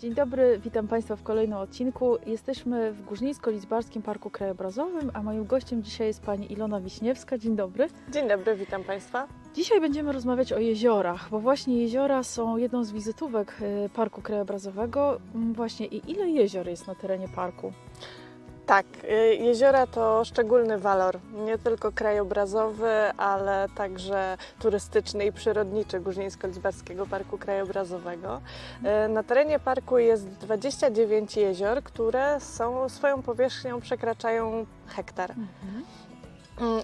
Dzień dobry, witam Państwa w kolejnym odcinku. Jesteśmy w Górzyńsko-Lidzbarskim Parku Krajobrazowym, a moim gościem dzisiaj jest Pani Ilona Wiśniewska. Dzień dobry. Dzień dobry, witam Państwa. Dzisiaj będziemy rozmawiać o jeziorach, bo właśnie jeziora są jedną z wizytówek y, Parku Krajobrazowego. Mm, Właśnie i ile jezior jest na terenie parku? Tak, y, jeziora to szczególny walor, nie tylko krajobrazowy, ale także turystyczny i przyrodniczy Górzyńsko-Lidzbarskiego Parku Krajobrazowego. Y, Na terenie parku jest 29 jezior, które są swoją powierzchnią przekraczają hektar. Mm,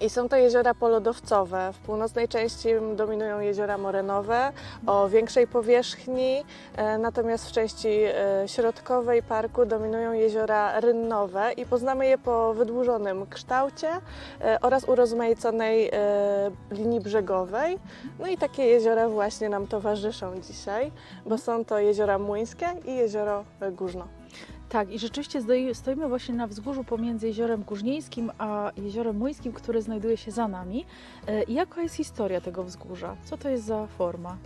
I są to jeziora polodowcowe. W północnej części dominują jeziora morenowe o większej powierzchni, e, natomiast w części e, środkowej parku dominują jeziora rynnowe i poznamy je po wydłużonym kształcie e, oraz urozmaiconej linii brzegowej. No i takie jeziora właśnie nam towarzyszą dzisiaj, bo są to jeziora Młyńskie i jezioro Górzno. Tak, i rzeczywiście stoimy właśnie na wzgórzu pomiędzy jeziorem Górznieńskim a jeziorem Młyńskim, które znajduje się za nami. E, Jaka jest historia tego wzgórza? Co to jest za forma?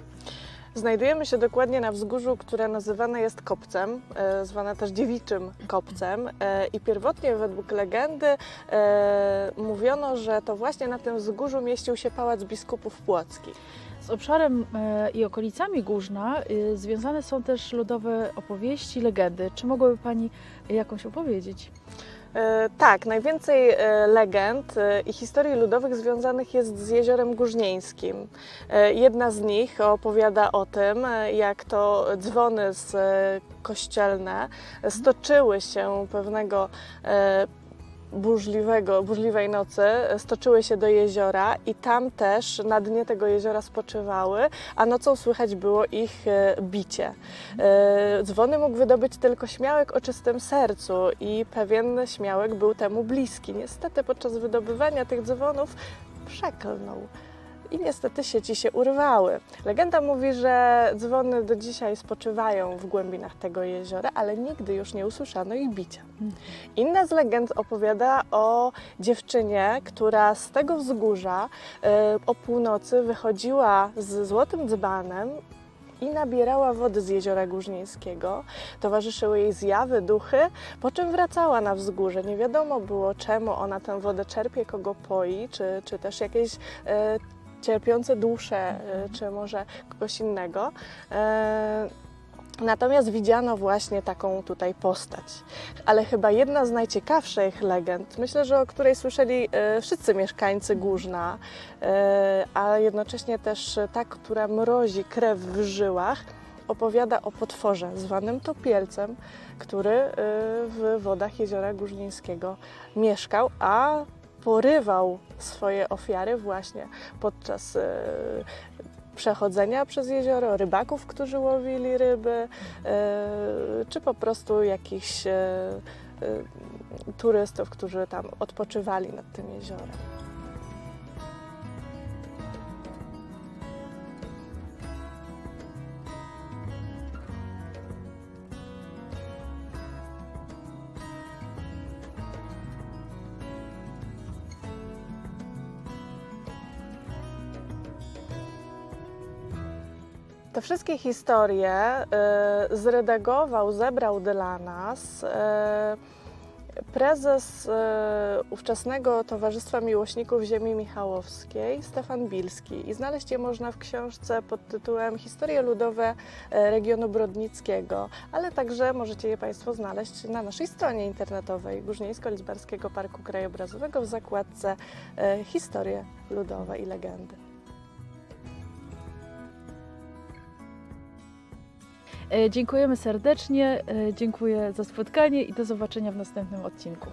Znajdujemy się dokładnie na wzgórzu, które nazywane jest kopcem, e, zwane też dziewiczym kopcem. E, I pierwotnie według legendy mówiono, że to właśnie na tym wzgórzu mieścił się pałac biskupów płockich. Z obszarem e, i okolicami Górzna e, związane są też ludowe opowieści, legendy. Czy mogłaby Pani jakąś opowiedzieć? E, Tak, najwięcej legend i historii ludowych związanych jest z jeziorem Górznieńskim. Jedna z nich opowiada o tym, jak to dzwony z kościelne stoczyły się pewnego burzliwego, burzliwej nocy, e, stoczyły się do jeziora i tam też na dnie tego jeziora spoczywały, a nocą słychać było ich e, bicie. E, Dzwony mógł wydobyć tylko śmiałek o czystym sercu i pewien śmiałek był temu bliski. Niestety podczas wydobywania tych dzwonów przeklnął. I niestety sieci się urwały. Legenda mówi, że dzwony do dzisiaj spoczywają w głębinach tego jeziora, ale nigdy już nie usłyszano ich bicia. Inna z legend opowiada o dziewczynie, która z tego wzgórza e, o północy wychodziła z złotym dzbanem i nabierała wody z jeziora Górznieńskiego. Towarzyszyły jej zjawy, duchy, po czym wracała na wzgórze. Nie wiadomo było, czemu ona tę wodę czerpie, kogo poi, czy, czy też jakieś e, cierpiące dusze, e, czy może kogoś innego. E, Natomiast widziano właśnie taką tutaj postać. Ale chyba jedna z najciekawszych legend, myślę, że o której słyszeli e, wszyscy mieszkańcy Górzna, a jednocześnie też ta, która mrozi krew w żyłach, opowiada o potworze zwanym topielcem, który w wodach jeziora Górznieńskiego mieszkał, a porywał swoje ofiary właśnie podczas e, przechodzenia przez jezioro, rybaków, którzy łowili ryby, e, czy po prostu jakichś e, turystów, którzy tam odpoczywali nad tym jeziorem. Te wszystkie historie e, zredagował, zebrał dla nas e, prezes e, ówczesnego Towarzystwa Miłośników Ziemi Michałowskiej, Stefan Bilski. I znaleźć je można w książce pod tytułem Historie ludowe regionu brodnickiego, ale także możecie je Państwo znaleźć na naszej stronie internetowej Górzyńsko-Lidzbarskiego Parku Krajobrazowego w zakładce Historie ludowe i legendy. Dziękujemy serdecznie, e, dziękuję za spotkanie i do zobaczenia w następnym odcinku.